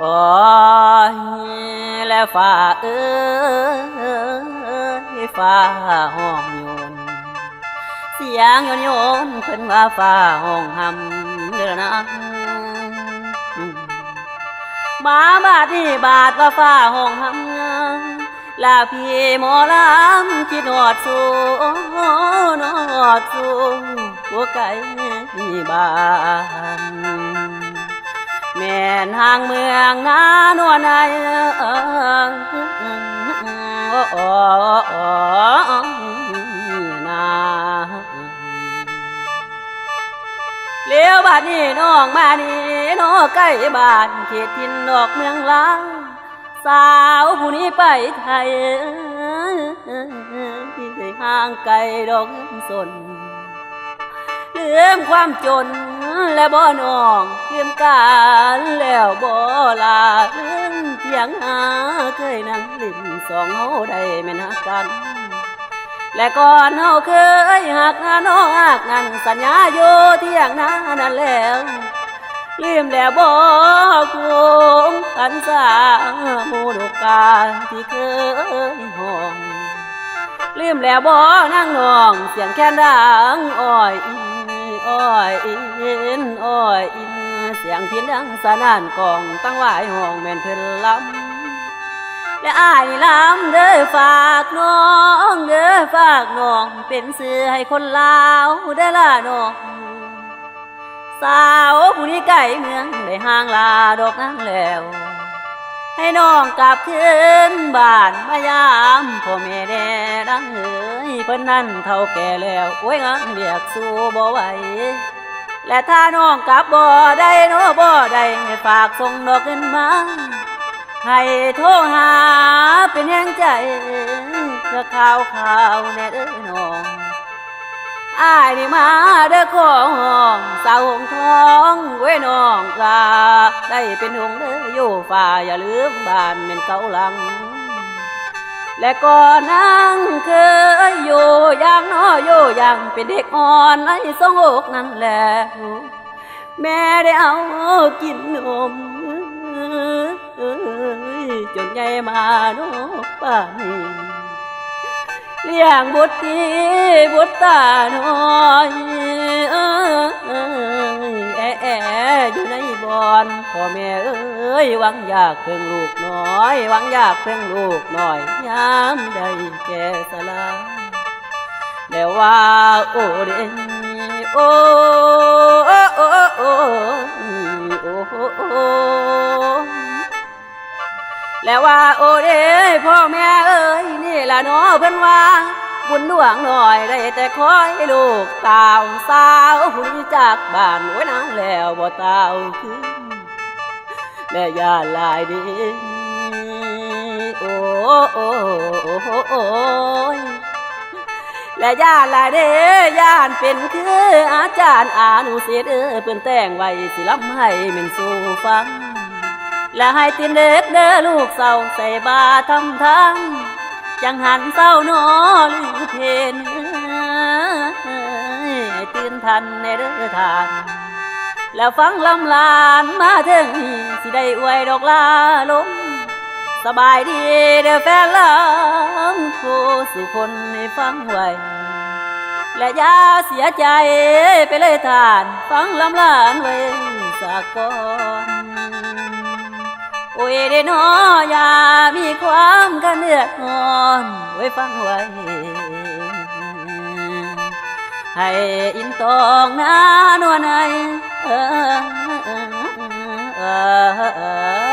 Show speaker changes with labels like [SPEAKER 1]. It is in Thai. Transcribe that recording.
[SPEAKER 1] โอ้ยและฟ้าเอ้ยฟ้าห้องยนเสียงยนยนเพิ่นว่าฟ้าห้องหำเด้อนะมาบาดนี่บาดว่าฟ้าห้องหำลาพี่หมอลำคิดหอดสูนหอดสูหัวไก่บ้าน นห่างเมืองนานวในเอิงโอ้โอ้โอ้นาเลี้ยวบ้าดนี้น้องมานี่น้อใกล้บ้านเขตทินดอกเมืองลาวสาวผู้นี้ไปไทยที่ห่างไกลดอกเงินสนลืมความจน และบ่น้องลืมการแล้วบ่ลาเลืมเทียงหาเคยนั่งลิ้นสองเฮาได้แม่นหักกัน และก่อนเฮาเคยหักงานน้องหักนั้นสัญญาอยู่เที่ยงนานั้นแล้วลืมแล้วบ่คงอันสาหมูดกาที่เคยห้องลืมแล้วบ่นั่งนอง เสียงแค่นดังอ้อย อ้อยอินอ้อยอินเสียงพินดังสนานกองตั้งไหวห้องแม่นเพิ่นลำและอ้ายลำเด้อฝากน้องเด้อฝากน้องเป็นเสือให้คนลาวเด้อล่ะน้องสาวผู้นี้ไก่เมืองได้ห่างลาดอกนั้นแล้ว ให้น้องกลับคืนบ้านมายามพ่อแม่แด่ดังเอ๋ยเพิ่นนั่นเท่าแก่แล้วโอ้ยงานเรียกสู้บ่ไหวและถ้าน้องกลับบ่ได้โนบ่ได้ให้ฝากส่งดอกเงินมาให้โทรหาเป็นแห่งใจเพื่อข่าวข่าวแน่เด้อน้อง อายนี่มาเด้อของสาวหงทองเว้ยน้องลาได้เป็นหงเด้ออยู่ฝ่าอย่าลืมบ้านเป็นเกาลัง และก่อนนั้นเคยอยู่อย่างน้ออยู่อย่างเป็นเด็กอ่อนไอ้สองอกนั่นแหละแม่ได้เอากินนมจนใหญ่มาโนป่านนี้ เลี้ยงบุตรทีบุตรตาน้อยเอ้ยแอะอยู่ในบ่อนพ่อแม่เอ้ยหวังอยากเพิ่งลูกน้อยหวังอยากเพิ่งลูกน้อยยามใดแก่สลาแล้วว่าโอเดนโอโอโอโอโอโอ แล้วว่าโอเด้พ่อแม่เอ้ยนี่ล่ะเนาะเพิ่นว่าบุญดวงหน่อยได้แต่คอยลูกตาวสาวผู้นี้จากบ้านไว้นานแล้วบ่ตาวขึ้นและยาลายดีโอ้โอ้โอ้โอ้ยและย่านลายเด้ย่านเป็นคืออาจารย์อานุเสษเออเพิ่อนแต่งไว้สิลำให้แมันสู่ฟัง และให้ตินเด็กเด้อลูกเศร้าใส่บาทำทางจังหันเศร้าหนอหรือเพนให้ตื่นทันในเด้อทางแล้วฟังลำลานมาถึงนี่สิได้อวยดอกลาลมสบายดีเด้อแฟนลำผู้สุคนให้ฟังไว้และอย่าเสียใจไปเลยทาน ฟังลำลานไว้สากก่อน โอ้ยได้นอยามีความกันเดือดร้อนไว้ฟังไว้ให้อินตองนานวนไหนเออเออเออ